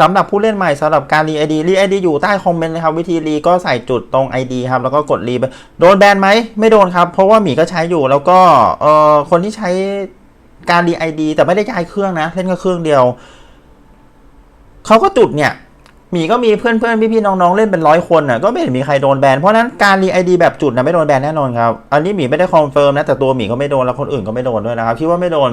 สำหรับผู้เล่นใหม่สำหรับการรีไอดีรีไอดีอยู่ใต้คอมเมนต์นะครับวิธีรีก็ใส่จุดตรง ID ครับแล้วก็กดรีไปโดนแบนไหมไม่โดนครับ เพราะว่าหมีก็ใช้อยู่แล้วก็เอ่อคนที่ใช้การรีไอดีแต่ไม่ได้ย้ายเครื่องนะ เล่นแค่เครื่องเดียวเขาก็จุดเนี่ยหมีก็มีเพื่อนเพื่อนพี่พี่ๆน้องๆเล่นเป็นร้อยคนน่ะก็ไม่เห็นมีใครโดนแบนเพราะฉะนั้นการรีไอดีแบบจุดนะไม่โดนแบนแน่นอนครับอันนี้หมีไม่ได้คอนเฟิร์มนะแต่ตัวหมีก็ไม่โดนแล้วคนอื่นก็ไม่โดนด้วยนะครับคิดว่าไม่โดน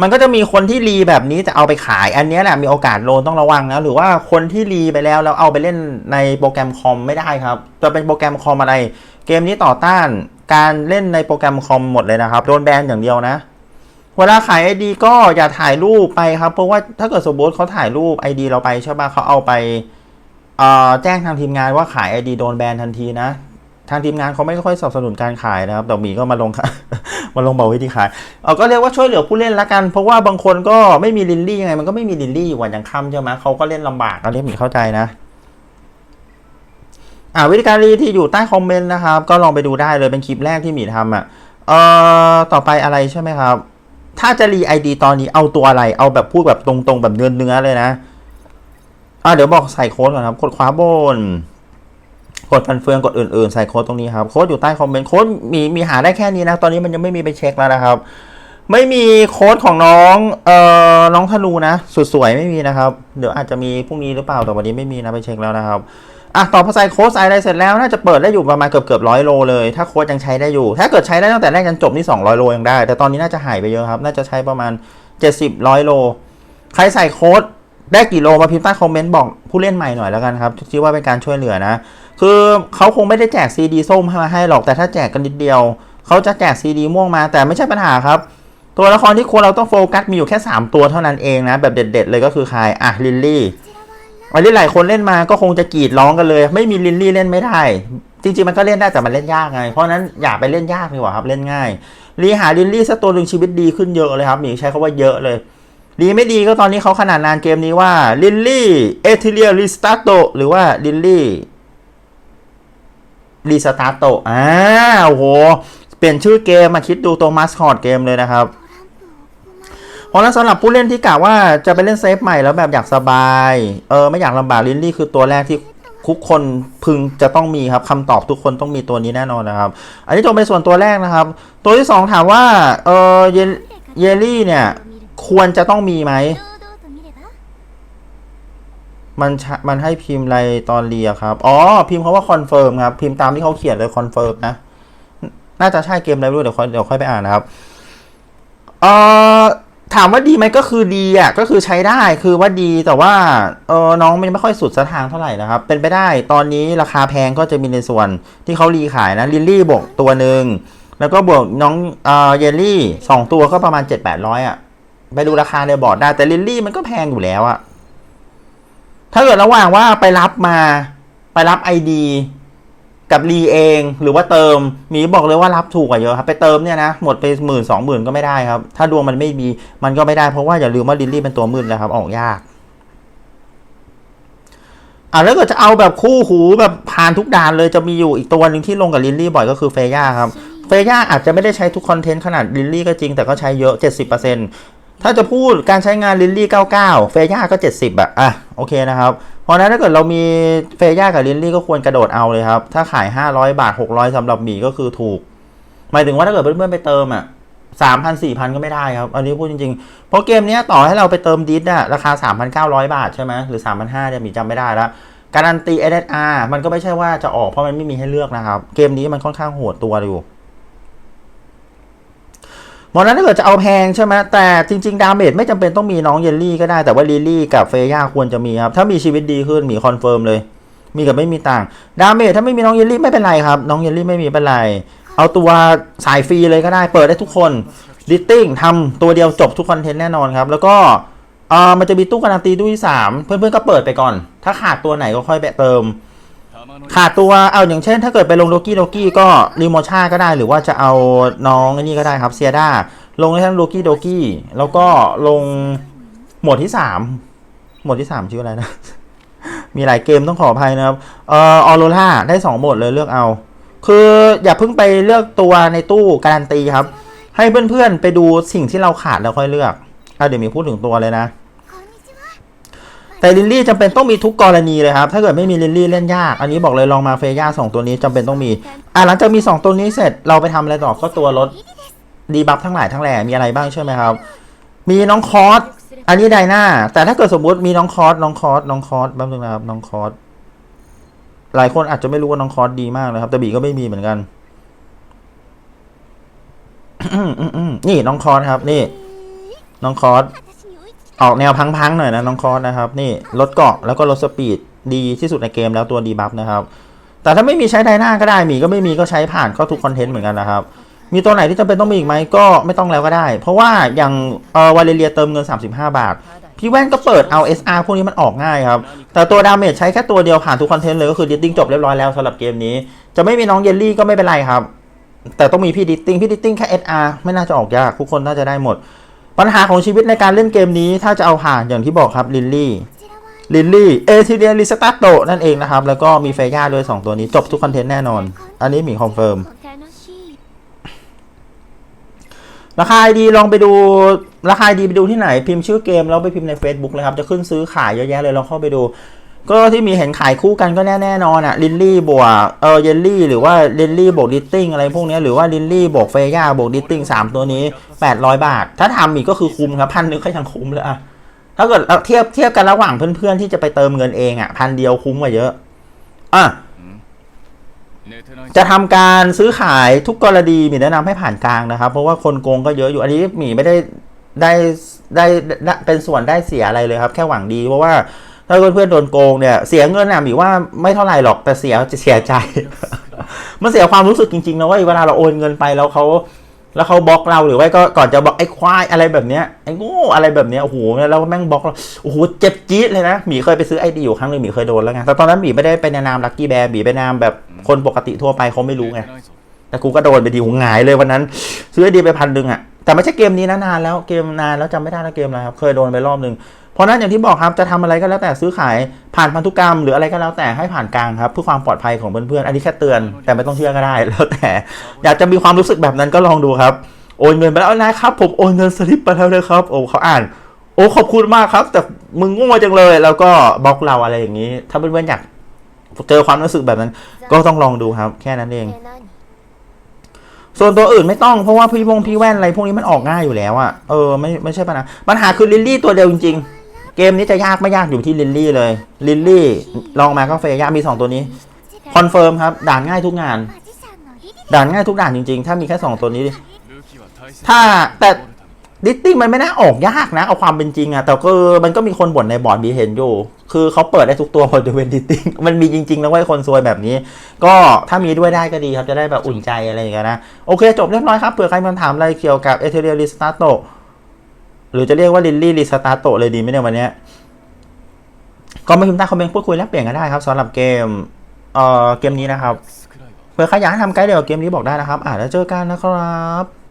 มันก็จะมีคนที่รีแบบนี้จะเอาไปขาย อันนี้แหละมีโอกาสโดนต้องระวังนะหรือว่าคนที่รีไปแล้วแล้วเอาไปเล่นในโปรแกรมคอมไม่ได้ครับ จะเป็นโปรแกรมคอมอะไร เกมนี้ต่อต้านการเล่นในโปรแกรมคอมหมดเลยนะครับโดนแบนอย่างเดียวนะเวลาขาย ID ก็อย่าถ่ายรูปไปครับ เพราะว่าถ้าเกิดสมมติเขาถ่ายรูป ID เราไปใช่ปะเขาเอาไปแจ้งทางทีมงานว่าขาย ID โดนแบนทันทีนะ ทางทีมงานเขาไม่ค่อยสนับสนุนการขายนะครับแต่หมีก็มาลงมาลงบอกวิธีขายเอาก็เรียกว่าช่วยเหลือผู้เล่นละกัน เพราะว่าบางคนก็ไม่มีลินลี่ยังไง มันก็ไม่มีลินลี่อยู่วันยังค่ำใช่ไหมเขาก็เล่นลำบากอันนี้หมีเข้าใจนะอ่าวิธีการรีที่อยู่ใต้คอมเมนต์นะครับ ก็ลองไปดูได้เลยเป็นคลิปแรกที่หมีทำอะเอ่อต่อไปอะไรใช่ไหมครับ ถ้าจะรีไอดีตอนนี้เอาตัวอะไร เอาแบบพูดแบบตรงๆแบบเนื้อเนื้อๆเลยนะอ่าเดี๋ยวบอกใส่โค้ดก่อนครับกดขวาบน กดฟันเฟืองกดอื่นๆใส่โค้ดตรงนี้ครับโค้ดอยู่ใต้คอมเมนต์โค้ดมีมีหาได้แค่นี้นะ ตอนนี้มันยังไม่มีไปเช็คแล้วนะครับ ไม่มีโค้ดของน้องเอ่อน้องธนูนะสุดสวยไม่มีนะครับ เดี๋ยวอาจจะมีพรุ่งนี้หรือเปล่าแต่วันนี้ไม่มีนะไปเช็คแล้วนะครับอะต่อพอใส่โค้ดใส่อะไรเสร็จแล้วน่าจะเปิดได้อยู่ประมาณเกือบเกือบร้อยโลเลย ถ้าโค้ดยังใช้ได้อยู่ ถ้าเกิดใช้ได้ตั้งแต่แรกจนจบนี่200โลยังได้ แต่ตอนนี้น่าจะหายไปเยอะครับ น่าจะใช้ประมาณ 70ร้อยโล ใครใส่โค้ดได้กี่โลมาพิมพ์ใต้คอมเมนต์บอกผู้เล่นใหม่หน่อยแล้วกันครับคิดว่าเป็นการช่วยเหลือนะ คือเขาคงไม่ได้แจกซีดีส้มมาให้หรอกแต่ถ้าแจกกันนิดเดียว เขาจะแจกซีดีม่วงมาแต่ไม่ใช่ปัญหาครับ ตัวละครที่ควรเราต้องโฟกัสมีอยู่แค่ 3 ตัวเท่านั้นเองนะ แบบเด็ด ๆ เลยก็คือใครอะลิลลี่อันนี้หลายคนเล่นมาก็คงจะกรีดร้องกันเลย ไม่มีลิลลี่เล่นไม่ได้ จริงๆมันก็เล่นได้แต่มันเล่นยากไง เพราะนั้นอย่าไปเล่นยากดีกว่าครับเล่นง่ายรีหาลิลลี่สักตัวหนึ่งชีวิตดีขึ้นเยอะเลยครับหมีใช้คาว่าเยอะเลยดีไม่ดีก็ตอนนี้เขาขนาดนานเกมนี้ว่าลิลลี่เอทิเลียริสตาโตหรือว่าลิลลี่ รีสตาร์โตอ่าโอ้โห เปลี่ยนชื่อเกมมาคิดดูตัวมาสคอตเกมเลยนะครับเพราะฉะนั้นสำหรับผู้เล่นที่กะว่าจะไปเล่นเซฟใหม่แล้วแบบอยากสบาย เออไม่อยากลำบากลินลี่คือตัวแรกที่ทุกคนพึงจะต้องมีครับคำตอบทุกคนต้องมีตัวนี้แน่นอนนะครับ อันนี้จบไปส่วนตัวแรกนะครับ ตัวที่สองถามว่าเออเยลลี่เนี่ยควรจะต้องมีไหม มันมันให้พิมพ์อะไรตอนเรียครับ อ๋อ พิมพ์เขาว่าคอนเฟิร์มครับ พิมพ์ตามที่เขาเขียนเลยคอนเฟิร์มนะ น่าจะใช่เกมอะไรไม่รู้เดี๋ยวค่อยเดี๋ยวค่อยไปอ่านนะครับ เอ่อ ถามว่าดีไหมก็คือดีอะ ก็คือใช้ได้คือว่าดีแต่ว่า เออน้องมันไม่ค่อยสุดสะทางเท่าไหร่นะครับ เป็นไปได้ตอนนี้ราคาแพงก็จะมีในส่วนที่เขารีขายนะลิลลี่บวกตัวหนึ่งแล้วก็บวกน้องเอ่อเยลลี่สองตัวก็ประมาณเจ็ดแปดร้อยอะ ไปดูราคาในบอร์ดได้แต่ลิลลี่มันก็แพงอยู่แล้วอะ ถ้าเกิดระหว่างว่าไปรับมาไปรับ ID กับรีเองหรือว่าเติมมีบอกเลยว่ารับถูกกว่าเยอะครับไปเติมเนี่ยนะหมดไปหมื่นสองหมื่นก็ไม่ได้ครับ ถ้าดวงมันไม่มีมันก็ไม่ได้เพราะว่าอย่าลืมว่าลิลลี่เป็นตัวมืดนะครับ ออกยากอ่าแล้วก็จะเอาแบบคู่หูแบบผ่านทุกด่านเลยจะมีอยู่อีกตัวหนึ่งที่ลงกับลิลลี่บ่อยก็คือเฟย่าครับเฟย่าอาจจะไม่ได้ใช้ทุกคอนเทนต์ขนาดลิลลี่ก็จริงแต่ก็ใช้เยอะ 70% ถ้าจะพูดการใช้งานลิลลี่99 เฟย่าก็ 70อะอะโอเคนะครับ เพราะนั้นถ้าเกิดเรามีเฟย่ากับลิลลี่ก็ควรกระโดดเอาเลยครับ ถ้าขาย 500 บาท 600สำหรับหมีก็คือถูก หมายถึงว่าถ้าเกิดเพื่อนๆไปเติมอะสามพันสี่พันก็ไม่ได้ครับ อันนี้พูดจริงๆ เพราะเกมนี้ต่อให้เราไปเติมดิสอะราคา 3,900 บาทใช่ไหมหรือ 3,500เนี่ยหมีจำไม่ได้แล้วการันตี SSR มันก็ไม่ใช่ว่าจะออกเพราะมันไม่มีให้เลือกนะครับ เกมนี้มันค่อนข้างโหดตัวอยู่ มอนนั้นถ้าเกิดจะเอาแพงใช่ไหมแต่จริงๆ ดาเมจไม่จำเป็นต้องมีน้องเยลลี่ก็ได้แต่ว่าลิลลี่กับเฟย่าควรจะมีครับ ถ้ามีชีวิตดีขึ้นมีคอนเฟิร์มเลย มีกับไม่มีต่าง ดาเมจถ้าไม่มีน้องเยลลี่ไม่เป็นไรครับ น้องเยลลี่ไม่มีเป็นไร เอาตัวสายฟรีเลยก็ได้เปิดได้ทุกคนดิตติ้งทำตัวเดียวจบทุกคอนเทนต์แน่นอนครับ แล้วก็เออมันจะมีตู้การันตีตู้ที่สามเพื่อนๆก็เปิดไปก่อน ถ้าขาดตัวไหนก็ค่อยแบะเติม ขาดตัวเอาอย่างเช่น ถ้าเกิดไปลงโลกี้โลกี้ก็รีโมชาก็ได้ หรือว่าจะเอาน้องนี่ก็ได้ครับเซียดาลงในทั้งโลกี้โลกี้แล้วก็ลงหมวดที่สามหมวดที่สามชื่ออะไรนะ มีหลายเกมต้องขออภัยนะครับเอ่อออโรล่าได้สองหมดเลยเลือกเอา คืออย่าเพิ่งไปเลือกตัวในตู้การันตีครับ ให้เพื่อนๆไปดูสิ่งที่เราขาดแล้วค่อยเลือกอะเดี๋ยวมีพูดถึงตัวเลยนะ แต่ลิลลี่จำเป็นต้องมีทุกกรณีเลยครับ ถ้าเกิดไม่มีลิลลี่เล่นยาก อันนี้บอกเลยลองมาเฟย่าสองตัวนี้จำเป็นต้องมี อะหลังจากมี 2 ตัวนี้เสร็จเราไปทำอะไรต่อก็ตัวรถดีบัฟทั้งหลายทั้งแหล่มีอะไรบ้างใช่ไหมครับ มีน้องคอสอันนี้ไดนาแต่ถ้าเกิดสมมุติมีน้องคอสน้องคอสน้องคอสแป๊บนึงนะครับน้องคอสหลายคนอาจจะไม่รู้ว่าน้องคอสดีมากนะครับแต่บีก็ไม่มีเหมือนกันนี่น้องคอสครับ นี่ น้องคอส ออกแนวพังๆหน่อยนะน้องคอสนะครับ นี่ลดเกาะแล้วก็ลดสปีดดีที่สุดในเกมแล้วตัวดีบัฟนะครับ แต่ถ้าไม่มีใช้ไดนาก็ได้มีก็ไม่มีก็ใช้ผ่านเข้าทุกคอนเทนต์เหมือนกันนะครับ มีตัวไหนที่จำเป็นต้องมีอีกไหมก็ไม่ต้องแล้วก็ได้ เพราะว่าอย่างเออวาเลเรียเติมเงิน 35 บาท พี่แว่นก็เปิดเอา SR พวกนี้มันออกง่ายครับ แต่ตัวดาเมจใช้แค่ตัวเดียวผ่านทุกคอนเทนต์เลยก็คือดิตติ้งจบเรียบร้อยแล้วสำหรับเกมนี้ จะไม่มีน้องเยลลี่ก็ไม่เป็นไรครับ แต่ต้องมีพี่ดิตติ้งพี่ดิตติ้งแค่ SR ไม่น่าจะออกยากทุกคนน่าจะได้หมด ปัญหาของชีวิตในการเล่นเกมนี้ถ้าจะเอาผ่านอย่างที่บอกครับลินลี่ลินลี่เอทีเดียลิสตาโตนั่นเองนะครับ แล้วก็มีเฟย่าด้วย 2 ตัวนี้จบทุกคอนเทนต์แน่นอน อันนี้มีคอนเฟิร์มราคาดีลองไปดูราคาดีไปดูที่ไหนพิมพ์ชื่อเกมแล้วไปพิมพ์ใน Facebook เลยครับ จะขึ้นซื้อขายเยอะแยะเลยลองเข้าไปดู ก็ที่มีเห็นขายคู่กันก็แน่แน่นอนอะลิลลี่บวกเออเยลลี่หรือว่าลิลลี่บวกดิตติ้งอะไรพวกนี้หรือว่าลิลลี่บวกเฟย่าบวกดิตติ้งสามตัวนี้800บาท ถ้าทำอีกก็คือคุ้มครับพันนึงก็ยังคุ้มเลยอะถ้าเกิดเอาเทียบเทียบกันระหว่างเพื่อนๆที่จะไปเติมเงินเองอะพันเดียวคุ้มกว่าเยอะอะจะทำการซื้อขายทุกกรณีมีแนะนำให้ผ่านกลางนะครับ เพราะว่าคนโกงก็เยอะอยู่อันนี้หมีไม่ได้ได้ได้ได้เป็นส่วนได้เสียอะไรเลยครับ แค่หวังดีเพราะว่า ถ้าเพื่อนๆโดนโกงเนี่ยเสียเงินน่ะหมีว่าไม่เท่าไหร่หรอกแต่เสียจะเสียใจ มันเสียความรู้สึกจริงๆนะว่าเวลาเราโอนเงินไปแล้วเขาแล้วเขาบล็อกเราหรือว่าก็ก่อนจะบอกไอ้ควายอะไรแบบเนี้ยไอ้โง่อะไรแบบเนี้ยโอ้โหแล้วแม่งบล็อกเราโอ้โหเจ็บจี๊ดเลยนะหมีเคยไปซื้อไอดีอยู่ครั้งหนึ่งหมีเคยโดนแล้วไงแต่ตอนนั้นหมีไม่ได้เป็นในนามลัคกี้แบร์หมีเป็นนามแบบคนปกติทั่วไปเขาไม่รู้ไงแต่กูก็โดนไปดีหูหงายเลยวันนั้น ซื้อไอดีไปพันหนึ่งอะแต่ไม่ใช่เกมนี้นะนานแล้วเกมนานแล้วจำไม่ได้แล้วเกมอะไรครับเคยโดนไปรอบหนึ่ง เพราะนั้นอย่างที่บอกครับจะทำอะไรก็แล้วแต่ซื้อขายผ่านพันธุกรรม หรืออะไรก็แล้วแต่ให้ผ่านกลางครับเพื่อความปลอดภัยของเพื่อนๆอันนี้แค่เตือนแต่ไม่ต้องเชื่อก็ได้ แล้วแต่อยากจะมีความรู้สึกแบบนั้นก็ลองดูครับโอนเงินไปแล้วนะครับผมโอนเงินสลิปไปแล้วนะครับโอ้เขาอ่าน โอ้ขอบคุณมากครับ แต่มึงโง่จังเลย แล้วก็บล็อกเราอะไรอย่างนี้ ถ้าเพื่อนๆอยากเจอความรู้สึกแบบนั้น ก็ต้องลองดูครับ แค่นั้นเอง ส่วนตัวอื่นไม่ต้องเพราะว่าพี่วงพี่แว่นอะไรพวกนี้มันออกง่ายอยู่แล้วอะเออไม่ไม่ใช่ปัญหาปัญหาคือลิลลี่ตัวเดียวจริงๆ เกมนี้จะยากไม่ยากอยู่ที่ลิลลี่เลยลิลลี่ลองมาก็เฟยามีสองตัวนี้คอนเฟิร์มครับด่านง่ายทุกงาน ด่านง่ายทุกด่านจริงๆ ถ้ามีแค่สองตัวนี้ ถ้าแต่ดิตติ้งมันไม่น่าออกยากนะ เอาความเป็นจริงอะแต่ก็มันก็มีคนบ่นในบอร์ดบีเห็นอยู่ คือเขาเปิดได้ทุกตัวพอจะเป็นดิตติ้งมันมีจริงๆนะเว้คนซวยแบบนี้ ก็ถ้ามีด้วยได้ก็ดีครับ จะได้แบบอุ่นใจอะไรอย่างเงี้ยนะ โอเค จบเรียบร้อยครับ เผื่อใครมาถามอะไรเกี่ยวกับเอเทเรียลิสตาโต หรือจะเรียกว่าลิลลี่ลิสตาร์โตเลยดีไหมเนี่ยวันนี้ก็มาพิมพ์ใต้คอมเมนต์พูดคุยแลกเปลี่ยนกันได้ครับสำหรับเกมเอ่อเกมนี้นะครับเผื่อใครอยากให้ทำไกด์เดียวเกมนี้บอกได้นะครับอ่าแล้วเจอกันนะครับ